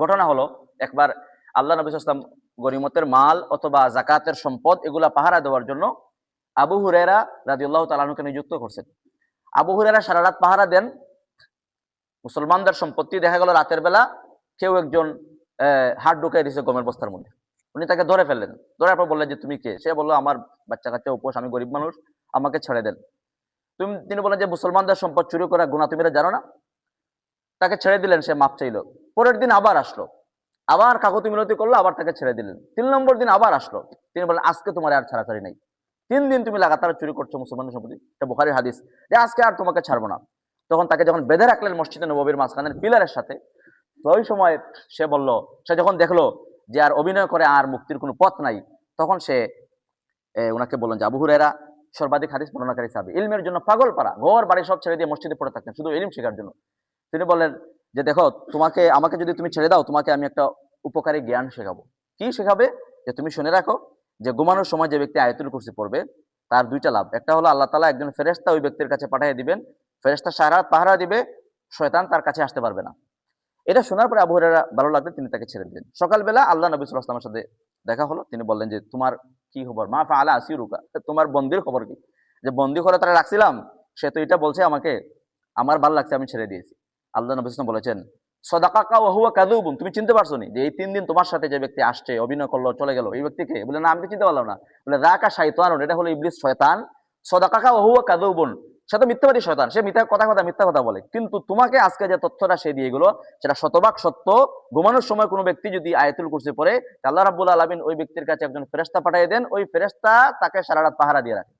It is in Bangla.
ঘটনা হলো, একবার আল্লাহ নবী ইসলাম গরিমতের মাল অথবা জাকাতের সম্পদ এগুলা পাহারা দেওয়ার জন্য আবু হুরেরা রাজিউল্লাহ তালানুকে নিযুক্ত করছেন। আবু হুরেরা সারা রাত পাহারা দেন, মুসলমানদের সম্পত্তি দেখা গেল রাতের বেলা কেউ একজন হাত ঢুকাই দিছে গমের বস্তার মধ্যে। উনি তাকে ধরে ফেললেন। ধরার পর বললেন যে, তুমি কে? সে বলল, আমার বাচ্চা কাচ্চা উপোস, আমি গরিব মানুষ, আমাকে ছেড়ে দেন। তুমি, তিনি বলেন যে, মুসলমানদের সম্পদ চুরি করা গুণা তুমি জানো না? তাকে ছেড়ে দিলেন, সে মাপ চাইলো। পরের দিন আবার আসলো। আবার কাকতি মিনতি করল, আবার তাকে ছেড়ে দিলেন। তিন নম্বর দিন আবার আসলো। তিনি বলেন আজকে তোমার আর ছাড়াছাড়ি নাই। তিন দিন তুমি লাগাতার চুরি করছ মুসলমানের সম্পত্তি। এটা বুখারির হাদিস। যে আজকে আর তোমাকে ছাড়বো না। তখন তাকে যখন বেঁধে রাখলেন মসজিদে নবীর মাঝখানের পিলারের সাথে, তো ওই সময় সে বলল, সে যখন দেখল যে আর অভিনয় করে আর মুক্তির কোনো পথ নাই, তখন সে ওনাকে বললেন যে, আবু হুরেরা সর্বাধিক হাদিস বর্ণনাকারী সাহাবী। ইলমের জন্য পাগল পারা ঘর বাড়ি সব ছেড়ে দিয়ে মসজিদে পড়ে থাকতেন। শুধু ইলম শেখার জন্য। তিনি বললেন যে দেখো, তোমাকে, আমাকে যদি তুমি ছেড়ে দাও, তোমাকে আমি একটা উপকারী জ্ঞান শেখাবো। কি শেখাবে? যে তুমি শুনে রাখো যে ঘুমানোর সময় যে ব্যক্তি আয়তুল কুরসি পড়বে, তার দুইটা লাভ। একটা হলো আল্লাহ তালা একজন ফেরেস্তা ওই ব্যক্তির কাছে পাঠিয়ে দিবেন ফেরেস্তা সারা পাহারা দিবে, শয়তান তার কাছে আসতে পারবে না। এটা শোনার পরে আবু ভালো লাগবে তিনি তাকে ছেড়ে দিলেন। সকালবেলা আল্লাহ নবী আলাইহি সাথে দেখা হলো। তিনি বললেন যে, তোমার কি খবর? মা ফাআলা আসিরুকা তোমার বন্দির খবর কি? যে বন্দি করে তারা রাখছিলাম, সে তো এটা বলছে আমাকে, আমার ভালো লাগছে, আমি ছেড়ে দিয়েছি। আল্লাহ নবী সাল্লাল্লাহু বলেছেন, সদাকাকা তুমি চিনতে পারছ নি যে এই তিন দিন তোমার সাথে যে ব্যক্তি আসছে, অভিনয় করল, চলে গেল, এই ব্যক্তিকে? বলে না, আমি চিনতে পারলাম না। বলে, রাকা শাইতান এটা হলো ইবলিস শয়তান। সদাকাকা ওহুয়া কাদুবুন সে তো মিথ্যাবাদী শয়তান, সে মিথ্যা কথা কথা মিথ্যা কথা বলে। কিন্তু তোমাকে আজকে যে তথ্যটা সে দিয়ে গেলো, সেটা শতভাগ সত্য। ঘুমানোর সময় কোনো ব্যক্তি যদি আয়াতুল করছে পরে আল্লাহ রাব্বুল আলামিন ওই ব্যক্তির কাছে একজন ফেরেশতা পাঠিয়ে দেন। ওই ফেরেশতা তাকে সারা রাত পাহারা দিয়ে রাখে।